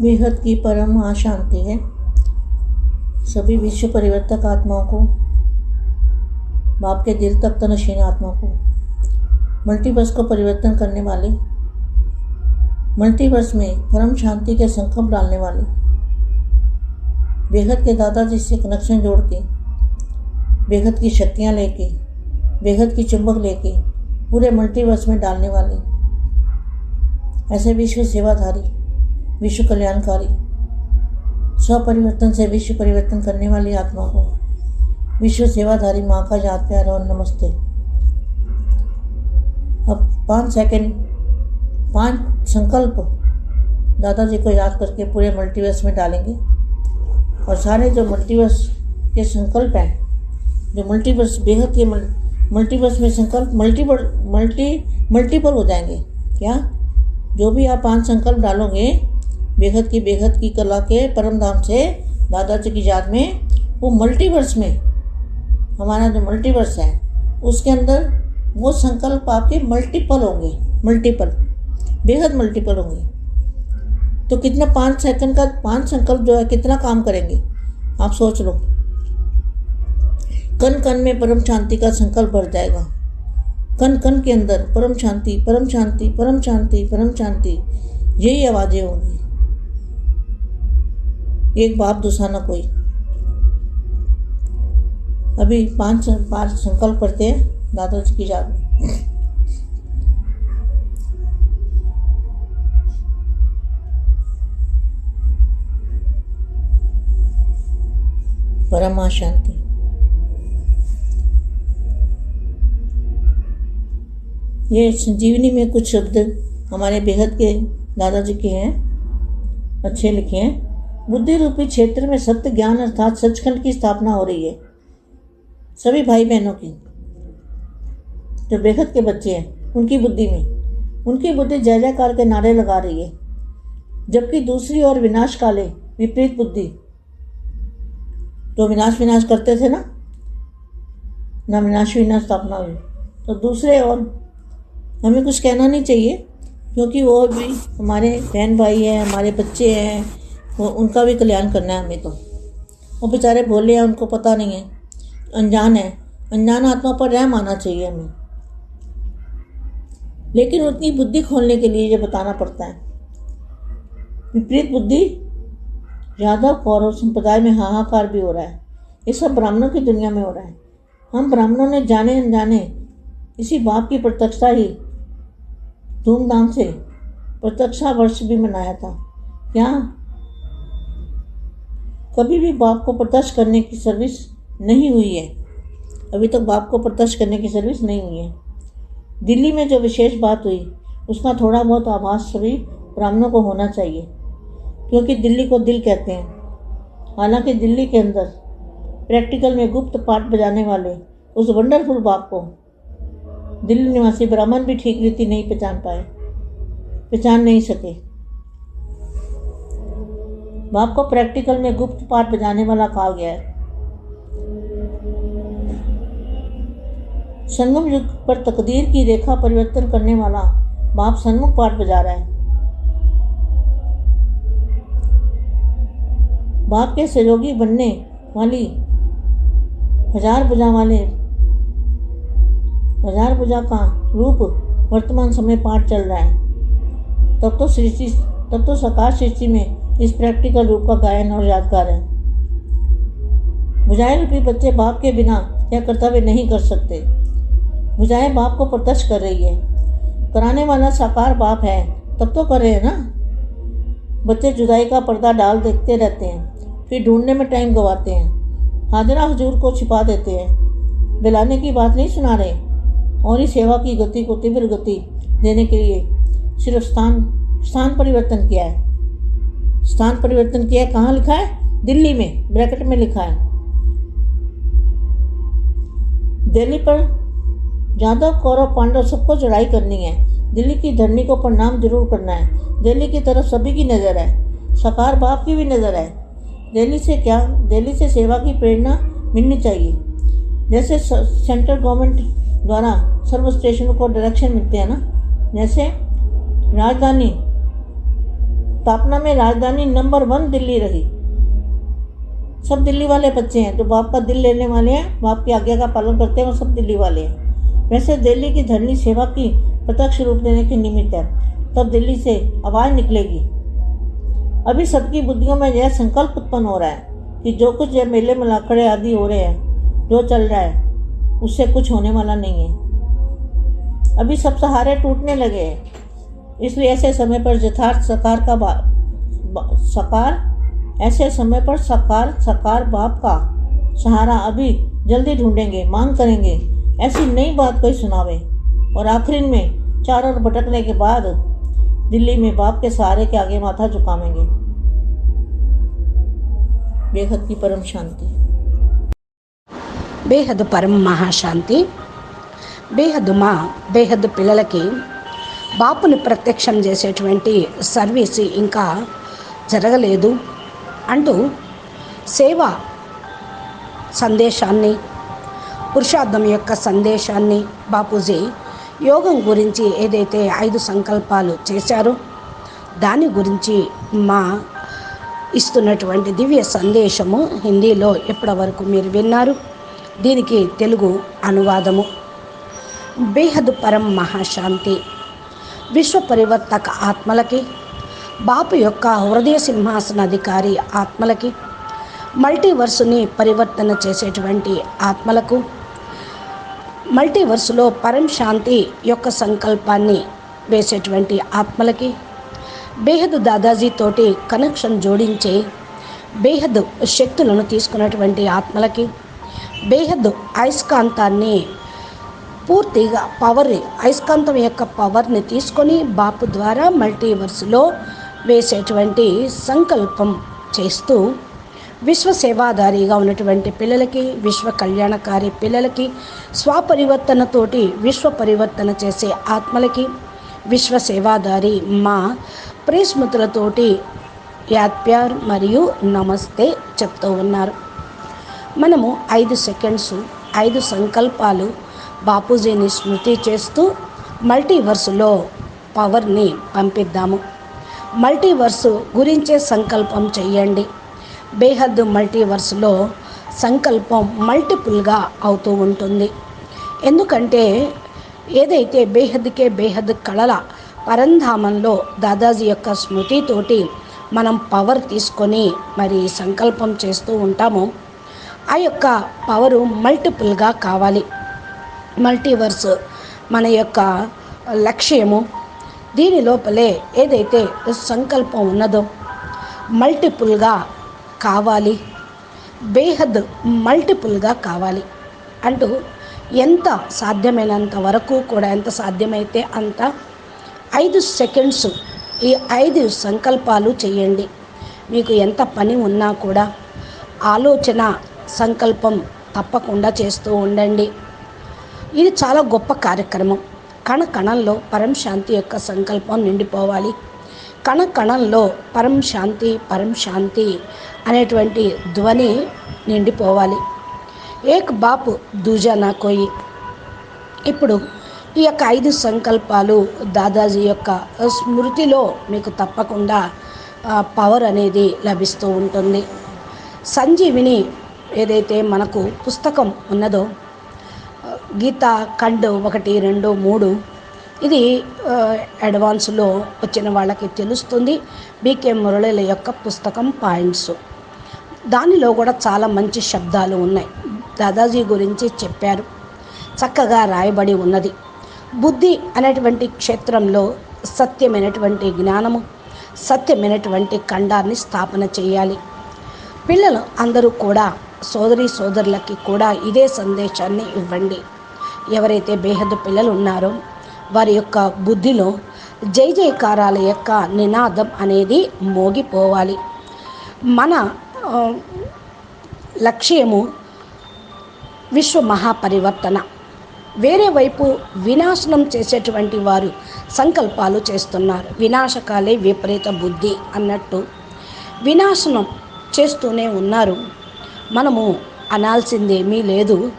बेहद की परम अशांति है। सभी विश्व परिवर्तक आत्माओं को, बाप के दिल तक तनशीन आत्मा को मल्टीवर्स को परिवर्तन करने वाले मल्टीवर्स में परम शांति के संकल्प डालने वाले, बेहद के दादाजी से कनेक्शन जोड़ के बेहद की शक्तियाँ लेके, बेहद की चुंबक लेके पूरे मल्टीवर्स में डालने वाले, ऐसे विश्व सेवाधारी विश्व कल्याणकारी स्वपरिवर्तन से विश्व परिवर्तन करने वाली आत्मा को। विश्व सेवाधारी माँ का याद प्यार और नमस्ते। अब पाँच सेकंड पाँच संकल्प दादाजी को याद करके पूरे मल्टीवर्स में डालेंगे। और सारे जो मल्टीवर्स के संकल्प हैं, जो मल्टीवर्स बेहद के मल्टीवर्स में संकल्प मल्टीपल मल्टी मल्टीपल हो जाएँगे। क्या? जो भी आप पाँच संकल्प डालोगे बेहद की बेहद की कला के परम धाम से दादाजी की याद में वो मल्टीवर्स में, हमारा जो मल्टीवर्स है, उसके अंदर वो संकल्प आपके मल्टीपल होंगे मल्टीपल बेहद मल्टीपल होंगे। तो कितना पाँच सेकंड का, पाँच संकल्प जो है, कितना काम करेंगे? आप सोच लो। कन कन में परम शांति का संकल्प भर जाएगा। कन कन के अंदर परम शांति परम शांति परम शांति परम शांति, यही आवाज़ें होंगी। एक बाप दूसरा ना कोई। अभी पाँच पाँच संकल्प करते हैं, दादाजी की जाग परमा शांति। ये संजीवनी में कुछ शब्द हमारे बेहद के दादाजी के हैं, अच्छे लिखे हैं। बुद्धि रूपी क्षेत्र में सत्य ज्ञान अर्थात सचखंड की स्थापना हो रही है। सभी भाई बहनों की, जो बेहद के बच्चे हैं, उनकी बुद्धि में, उनकी बुद्धि जय जयकार के नारे लगा रही है, जबकि दूसरी ओर विनाश काले विपरीत बुद्धि। जो विनाश विनाश करते थे ना ना विनाश विनाश स्थापना हुई तो दूसरे और हमें कुछ कहना नहीं चाहिए, क्योंकि वो भी हमारे बहन भाई हैं, हमारे बच्चे हैं वो उनका भी कल्याण करना है हमें तो। वो बेचारे भोले हैं, उनको पता नहीं है। अनजान है। अनजान आत्मा पर रहम आना चाहिए हमें। लेकिन उतनी बुद्धि खोलने के लिए ये बताना पड़ता है। विपरीत बुद्धि, यादव कौरव संप्रदाय में हाहाकार भी हो रहा है। ये सब ब्राह्मणों की दुनिया में हो रहा है। हम ब्राह्मणों ने जाने अनजाने इसी बाप की प्रत्यक्षता ही धूमधाम से प्रत्यक्षा वर्ष भी मनाया था। क्या कभी भी बाप को प्रत्यक्ष करने की सर्विस नहीं हुई है। अभी तक बाप को प्रत्यक्ष करने की सर्विस नहीं हुई है। दिल्ली में जो विशेष बात हुई, उसका थोड़ा बहुत आभास सभी ब्राह्मणों को होना चाहिए, क्योंकि दिल्ली को दिल कहते हैं। हालाँकि दिल्ली के अंदर प्रैक्टिकल में गुप्त पाठ बजाने वाले उस वंडरफुल बाप को दिल्ली निवासी ब्राह्मण भी ठीक रीति नहीं पहचान पाए, पहचान नहीं सके। बाप को प्रैक्टिकल में गुप्त पाठ बजाने वाला कहा गया है। संगम युग पर तकदीर की रेखा परिवर्तन करने वाला बाप सन्मुख पाठ बजा रहा है। बाप के सहयोगी बनने वाली हज़ार भुजा वाले हज़ार भुजा का रूप वर्तमान समय पाठ चल रहा है। तब तो सृष्टि तब तो सकार सृष्टि में इस प्रैक्टिकल रूप का गायन और यादगार है। भुजाएँ रूपी बच्चे बाप के बिना यह कर्तव्य नहीं कर सकते। भुजाएँ बाप को प्रत्यक्ष कर रही है। कराने वाला साकार बाप है। तब तो कर रहे हैं ना? बच्चे जुदाई का पर्दा डाल देखते रहते हैं, फिर ढूँढने में टाइम गवाते हैं। हाजरा हजूर को छिपा देते हैं। बिलाने की बात नहीं सुना रहे? और इस सेवा की गति को तीव्र गति देने के लिए सिर्फ़ स्थान स्थान परिवर्तन किया है। स्थान परिवर्तन किया है। कहाँ लिखा है? दिल्ली में, ब्रैकेट में लिखा है। दिल्ली पर जादव, कौरव, पांडव सबको चढ़ाई करनी है। दिल्ली की धरनी को प्रणाम ज़रूर करना है। दिल्ली की तरफ़ सभी की नज़र है। सकार बाप की भी नज़र है। दिल्ली से क्या? दिल्ली से सेवा की प्रेरणा मिलनी चाहिए। जैसे सेंट्रल गवर्नमेंट द्वारा सर्व स्टेशनों को डायरेक्शन मिलते हैं ना? जैसे राजधानी स्थापना में राजधानी नंबर वन दिल्ली रही। सब दिल्ली वाले बच्चे हैं, जो बाप का दिल लेने वाले हैं, बाप की आज्ञा का पालन करते हैं, वो सब दिल्ली वाले हैं। वैसे दिल्ली की धरनी सेवा की प्रत्यक्ष रूप देने के निमित्त है, तब दिल्ली से आवाज़ निकलेगी। अभी सबकी बुद्धियों में यह संकल्प उत्पन्न हो रहा है कि जो कुछ यह मेले मलाखड़े आदि हो रहे हैं, जो चल रहा है, उससे कुछ होने वाला नहीं है। अभी सब सहारे टूटने लगे हैं। इसलिए ऐसे समय पर यथार्थ सकार का बा, बा, सकार ऐसे समय पर सकार सकार बाप का सहारा अभी जल्दी ढूंढेंगे मांग करेंगे ऐसी नई बात कोई सुनावे और आखिर में चार ओर भटकने के बाद दिल्ली में बाप के सहारे के आगे माथा झुकावेंगे बेहद की परम शांति బేహద్ పరం మహాశాంతి బేహద్ మా బేహద్ పిల్లలకి బాపుని ప్రత్యక్షం చేసేటువంటి సర్వీస్ ఇంకా జరగలేదు అంటూ సేవ సందేశాన్ని పురుషార్థం యొక్క సందేశాన్ని బాపూజీ యోగం గురించి ఏదైతే ఐదు సంకల్పాలు చేశారో దాని గురించి మా ఇస్తున్నటువంటి దివ్య సందేశము హిందీలో ఇప్పటివరకు మీరు విన్నారు? దీనికి తెలుగు అనువాదము. బేహద్ పరం మహాశాంతి. విశ్వ పరివర్తక ఆత్మలకి బాపు యొక్క హృదయ సింహాసనాధికారి ఆత్మలకి మల్టీవర్సుని పరివర్తన చేసేటువంటి ఆత్మలకు మల్టీవర్సులో పరం శాంతి యొక్క సంకల్పాన్ని వేసేటువంటి ఆత్మలకి బేహద్ దాదాజీ తోటి కనెక్షన్ జోడించే బేహద్ శక్తులను తీసుకున్నటువంటి ఆత్మలకి బేహద్ అయస్కాంతాన్ని పూర్తిగా పవర్ అయస్కాంతం యొక్క పవర్ని తీసుకొని బాపు ద్వారా మల్టీవర్స్లో వేసేటువంటి సంకల్పం చేస్తూ విశ్వసేవాధారిగా ఉన్నటువంటి పిల్లలకి విశ్వ కళ్యాణకారి పిల్లలకి స్వపరివర్తనతోటి విశ్వ పరివర్తన చేసే ఆత్మలకి విశ్వ సేవాదారి మా ప్రేస్మృతులతోటి యాత్ప్యార్ మరియు నమస్తే చెప్తూ ఉన్నారు. మనము ఐదు సెకండ్స్ ఐదు సంకల్పాలు బాపూజీని స్మృతి చేస్తూ మల్టీవర్సులో పవర్ని పంపిద్దాము. మల్టీవర్సు గురించే సంకల్పం చెయ్యండి. బేహద్దు మల్టీవర్స్లో సంకల్పం మల్టిపుల్గా అవుతూ ఉంటుంది. ఎందుకంటే ఏదైతే బేహద్కే బేహద్ కళల పరంధామంలో దాదాజీ యొక్క స్మృతితోటి మనం పవర్ తీసుకొని మరి సంకల్పం చేస్తూ ఉంటామో ఆ యొక్క పవరు మల్టిపుల్గా కావాలి. మల్టీవర్స్ మన యొక్క లక్ష్యము. దీని లోపలే ఏదైతే సంకల్పం ఉన్నదో మల్టిపుల్గా కావాలి. బేహద్ మల్టిపుల్గా కావాలి. అంటూ ఎంత సాధ్యమైనంత వరకు కూడా ఎంత సాధ్యమైతే అంత ఐదు సెకండ్స్ ఈ ఐదు సంకల్పాలు చేయండి. మీకు ఎంత పని ఉన్నా కూడా ఆలోచన సంకల్పం తప్పకుండా చేస్తూ ఉండండి. ఇది చాలా గొప్ప కార్యక్రమం. కణ కణంలో పరం శాంతి యొక్క సంకల్పం నిండిపోవాలి. కణ కణంలో పరం శాంతి పరం శాంతి అనేటువంటి ధ్వని నిండిపోవాలి. ఏక్ బాపు దూజా నా కోయి. ఇప్పుడు ఈ యొక్క ఐదు సంకల్పాలు దాదాజీ యొక్క స్మృతిలో మీకు తప్పకుండా పవర్ అనేది లభిస్తూ ఉంటుంది. సంజీవిని ఏదైతే మనకు పుస్తకం ఉన్నదో గీత ఖండ్ ఒకటి రెండు మూడు. ఇది అడ్వాన్స్లో వచ్చిన వాళ్ళకి తెలుస్తుంది. బీకే మురళిల యొక్క పుస్తకం పాయింట్స్ దానిలో కూడా చాలా మంచి శబ్దాలు ఉన్నాయి. దాదాజీ గురించి చెప్పారు. చక్కగా రాయబడి ఉన్నది. బుద్ధి అనేటువంటి క్షేత్రంలో సత్యమైనటువంటి జ్ఞానము సత్యమైనటువంటి ఖండాన్ని స్థాపన చేయాలి. పిల్లలు అందరూ కూడా సోదరి సోదరులకి కూడా ఇదే సందేశాన్ని ఇవ్వండి. ఎవరైతే బేహద్దు పిల్లలు ఉన్నారో వారి యొక్క బుద్ధిలో జై జయకారాల యొక్క నినాదం అనేది మోగిపోవాలి. మన లక్ష్యము విశ్వ మహాపరివర్తన వేరే వైపు వినాశనం చేసేటువంటి వారు సంకల్పాలు చేస్తున్నారు. వినాశకాలే విపరీత బుద్ధి అన్నట్టు వినాశనం చేస్తూనే ఉన్నారు. మనము అనాల్సిందేమీ లేదు.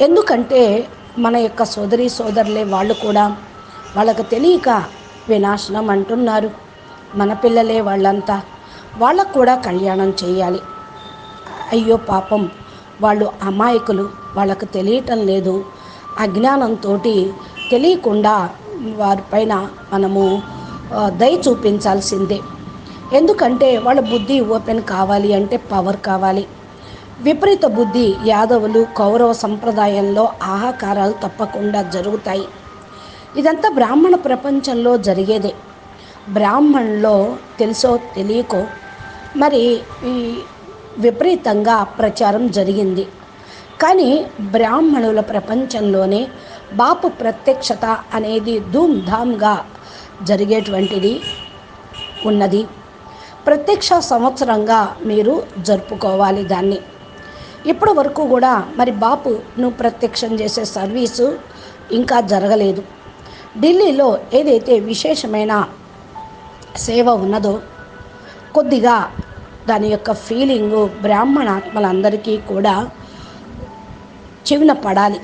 ఎందుకంటే మన యొక్క సోదరి సోదరులే వాళ్ళు కూడా వాళ్ళకు తెలియక వినాశనం అంటున్నారు. మన పిల్లలే వాళ్ళంతా వాళ్ళకు కూడా కళ్యాణం చేయాలి. అయ్యో పాపం వాళ్ళు అమాయకులు వాళ్ళకు తెలియటం లేదు. అజ్ఞానంతో తెలియకుండా వారిపైన మనము దయ చూపించాల్సిందే. ఎందుకంటే వాళ్ళ బుద్ధి ఓపెన్ కావాలి అంటే పవర్ కావాలి. విపరీత బుద్ధి యాదవులు కౌరవ సంప్రదాయంలో ఆహాకారాలు తప్పకుండా జరుగుతాయి. ఇదంతా బ్రాహ్మణ ప్రపంచంలో జరిగేదే. బ్రాహ్మణులో తెలుసో తెలియకో? మరి ఈ విపరీతంగా ప్రచారం జరిగింది. కానీ బ్రాహ్మణుల ప్రపంచంలోనే బాపు ప్రత్యక్షత అనేది ధూమ్ధామ్గా జరిగేటువంటిది ఉన్నది. ప్రత్యక్ష సంవత్సరంగా మీరు జరుపుకోవాలి దాన్ని. ఇప్పటి వరకు కూడా మరి బాపును ప్రత్యక్షం చేసే సర్వీసు ఇంకా జరగలేదు. ఢిల్లీలో ఏదైతే విశేషమైన సేవ ఉన్నదో కొద్దిగా దాని యొక్క ఫీలింగు బ్రాహ్మణాత్మలందరికీ కూడా చెవిన పడాలి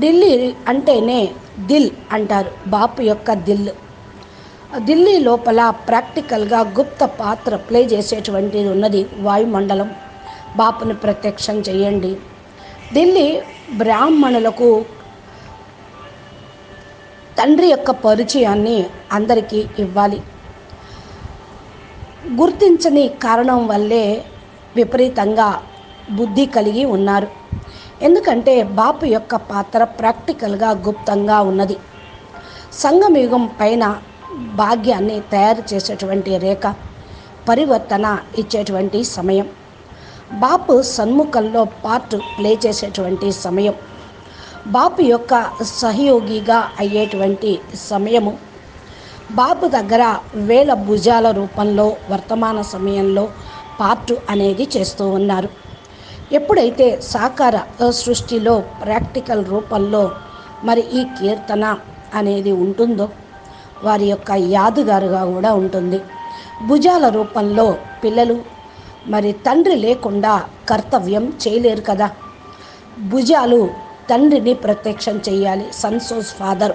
ఢిల్లీ అంటేనే దిల్ అంటారు బాపు యొక్క దిల్. ఢిల్లీ లోపల ప్రాక్టికల్గా గుప్త పాత్ర ప్లే చేసేటువంటిది ఉన్నది వాయుమండలం. బాపుని ప్రత్యక్షం చేయండి. ఢిల్లీ బ్రాహ్మణులకు తండ్రి యొక్క పరిచయాన్ని అందరికీ ఇవ్వాలి. గుర్తించని కారణం వల్లే విపరీతంగా బుద్ధి కలిగి ఉన్నారు. ఎందుకంటే బాపు యొక్క పాత్ర ప్రాక్టికల్గా గుప్తంగా ఉన్నది. సంగమయుగం పైన భాగ్యాన్ని తయారు చేసేటువంటి రేఖ పరివర్తన ఇచ్చేటువంటి సమయం. బాపు సన్ముఖంలో పార్ట్ ప్లే చేసేటువంటి సమయం. బాపు యొక్క సహయోగిగా అయ్యేటువంటి సమయము. బాపు దగ్గర వేల భుజాల రూపంలో వర్తమాన సమయంలో పార్ట్ అనేది చేస్తూ ఉన్నారు. ఎప్పుడైతే సాకార సృష్టిలో ప్రాక్టికల్ రూపంలో మరి ఈ కీర్తన అనేది ఉంటుందో వారి యొక్క యాదుగారుగా కూడా ఉంటుంది. భుజాల రూపంలో పిల్లలు మరి తండ్రి లేకుండా కర్తవ్యం చేయలేరు కదా. భుజాలు తండ్రిని ప్రత్యక్షం చేయాలి. సన్సోస్ ఫాదర్.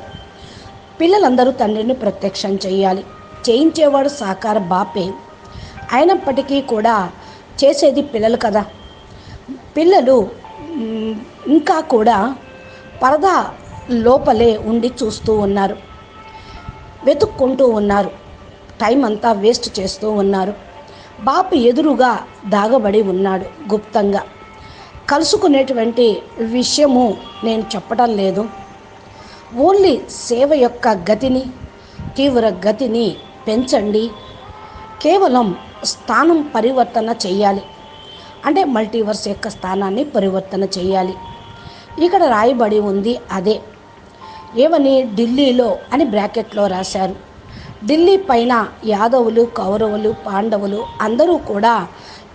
పిల్లలందరూ తండ్రిని ప్రత్యక్షం చేయాలి. చేయించేవాడు సాకార బాపే. అయినప్పటికీ కూడా చేసేది పిల్లలు కదా. పిల్లలు ఇంకా కూడా పరదా లోపలే ఉండి చూస్తూ ఉన్నారు. వెతుక్కుంటూ ఉన్నారు. టైం అంతా వేస్ట్ చేస్తూ ఉన్నారు. బాపు ఎదురుగా దాగబడి ఉన్నాడు గుప్తంగా. కలుసుకునేటువంటి విషయము నేను చెప్పడం లేదు. ఓన్లీ సేవ యొక్క గతిని తీవ్ర గతిని పెంచండి. కేవలం స్థానం పరివర్తన చేయాలి. అంటే మల్టీవర్స్ యొక్క స్థానాన్ని పరివర్తన చేయాలి. ఇక్కడ రాయబడి ఉంది అదే. ఏమని ఢిల్లీలో అని బ్రాకెట్లో రాశారు. ఢిల్లీ పైన యాదవులు కౌరవులు పాండవులు అందరూ కూడా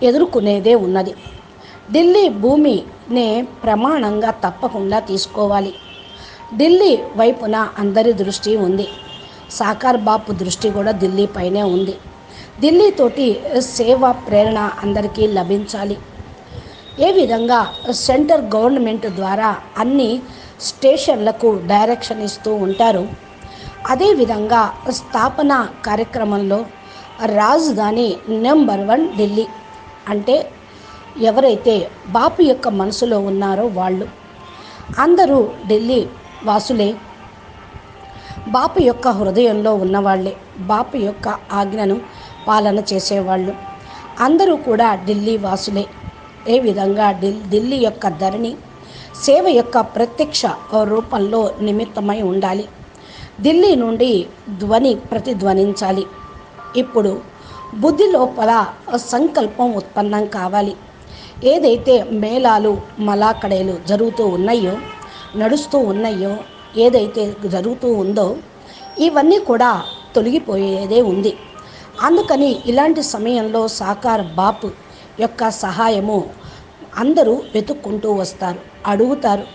ఎదుర్కొనేదే ఉన్నది. ఢిల్లీ భూమినే ప్రమాణంగా తప్పకుండా తీసుకోవాలి. ఢిల్లీ వైపున అందరి దృష్టి ఉంది. సాకార్ బాపు దృష్టి కూడా ఢిల్లీ పైనే ఉంది. ఢిల్లీతోటి సేవ ప్రేరణ అందరికీ లభించాలి. ఏ విధంగా సెంటర్ గవర్నమెంట్ ద్వారా అన్ని స్టేషన్లకు డైరెక్షన్ ఇస్తూ ఉంటారు అదేవిధంగా స్థాపన కార్యక్రమంలో రాజధాని నెంబర్ వన్ ఢిల్లీ. అంటే ఎవరైతే బాపు యొక్క మనసులో ఉన్నారో వాళ్ళు. అందరూ ఢిల్లీ వాసులే. బాపు యొక్క హృదయంలో ఉన్నవాళ్ళే బాపు యొక్క ఆజ్ఞను పాలన చేసేవాళ్ళు. అందరూ కూడా ఢిల్లీ వాసులే. ఏ విధంగా ఢిల్ ఢిల్లీ యొక్క ధరణి సేవ యొక్క ప్రత్యక్ష రూపంలో నిమిత్తమై ఉండాలి. ఢిల్లీ నుండి ధ్వని ప్రతిధ్వనించాలి. ఇప్పుడు బుద్ధి లోపల సంకల్పం ఉత్పన్నం కావాలి. ఏదైతే మేళాలు మలాకడేలు జరుగుతూ ఉన్నాయో నడుస్తూ ఉన్నాయో ఏదైతే జరుగుతూ ఉందో ఇవన్నీ కూడా తొలగిపోయేదే ఉంది. అందుకని ఇలాంటి సమయంలో సాకార్ బాపు యొక్క సహాయము అందరూ వెతుక్కుంటూ వస్తారు అడుగుతారు.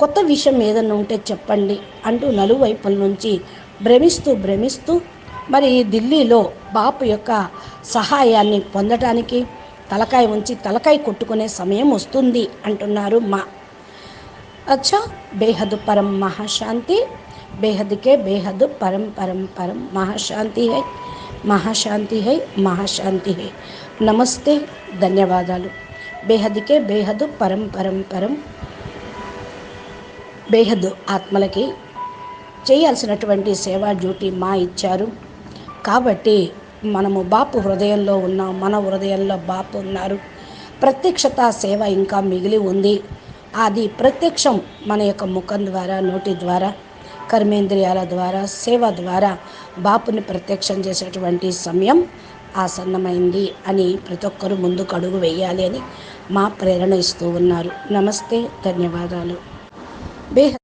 కొత్త విషయం ఏదన్నా ఉంటే చెప్పండి అంటూ నలువైపుల నుంచి భ్రమిస్తూ భ్రమిస్తూ మరి ఢిల్లీలో బాపు యొక్క సహాయాన్ని పొందటానికి తలకాయ ఉంచి తలకాయ కొట్టుకునే సమయం వస్తుంది అంటున్నారు మా. అచ్చా బేహదు పరం మహాశాంతి బేహద్కే బేహదు పరం పరం పరం మహాశాంతి హై మహాశాంతి హై మహాశాంతి హై. నమస్తే ధన్యవాదాలు. బేహదికే బేహదు పరం పరం పరం బేహద్దు ఆత్మలకి చేయాల్సినటువంటి సేవా డ్యూటీ మా ఇచ్చారు. కాబట్టి మనము బాపు హృదయంలో ఉన్నాం మన హృదయంలో బాపు ఉన్నారు. ప్రత్యక్షత సేవ ఇంకా మిగిలి ఉంది. అది ప్రత్యక్షం మన యొక్క ముఖం ద్వారా నోటి ద్వారా కర్మేంద్రియాల ద్వారా సేవ ద్వారా బాపుని ప్రత్యక్షం చేసేటువంటి సమయం ఆసన్నమైంది అని ప్రతి ఒక్కరూ ముందుకు అడుగు వేయాలి అని మా ప్రేరణ ఇస్తూ ఉన్నారు. నమస్తే ధన్యవాదాలు. ¿Ves?